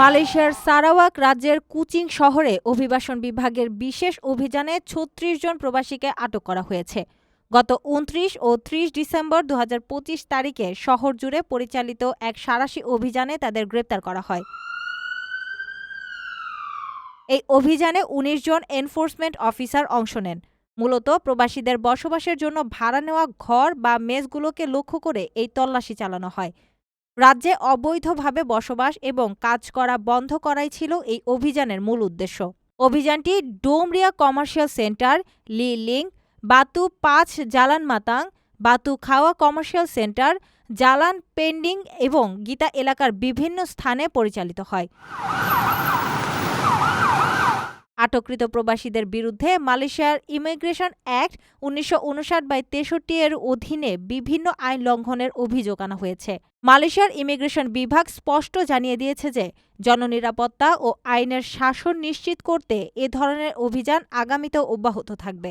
মালয়েশিয়ার সারাওয়াক রাজ্যের কুচিং শহরে অভিবাসন বিভাগের বিশেষ অভিযানে ছত্রিশ জন প্রবাসীকে আটক করা হয়েছে। গত উনত্রিশ ও ত্রিশ ডিসেম্বর দু হাজার পঁচিশ তারিখে শহর জুড়ে পরিচালিত এক সারাশি অভিযানে তাদের গ্রেপ্তার করা হয়। এই অভিযানে ১৯ জন এনফোর্সমেন্ট অফিসার অংশ নেন। মূলত প্রবাসীদের বসবাসের জন্য ভাড়া নেওয়া ঘর বা মেজগুলোকে লক্ষ্য করে এই তল্লাশি চালানো হয়। রাজ্যে অবৈধভাবে বসবাস এবং কাজ করা বন্ধ করাই ছিল এই অভিযানের মূল উদ্দেশ্য। অভিযানটি Domria commercial centre, Li Ling, Batu পাঁচ জালান মাতাং, বাতু খাওয়া কমার্শিয়াল সেন্টার, জালান পেন্ডিং এবং গীতা এলাকার বিভিন্ন স্থানে পরিচালিত হয়। আটককৃত প্রবাসীদের বিরুদ্ধে মালয়েশিয়ার ইমিগ্রেশন অ্যাক্ট উনিশশো উনষাট বাই তেষট্টি এর অধীনে বিভিন্ন আইন লঙ্ঘনের অভিযোগ আনা হয়েছে। মালয়েশিয়ার ইমিগ্রেশন বিভাগ স্পষ্ট জানিয়ে দিয়েছে যে, জননিরাপত্তা ও আইনের শাসন নিশ্চিত করতে এ ধরনের অভিযান আগামীতেও অব্যাহত থাকবে।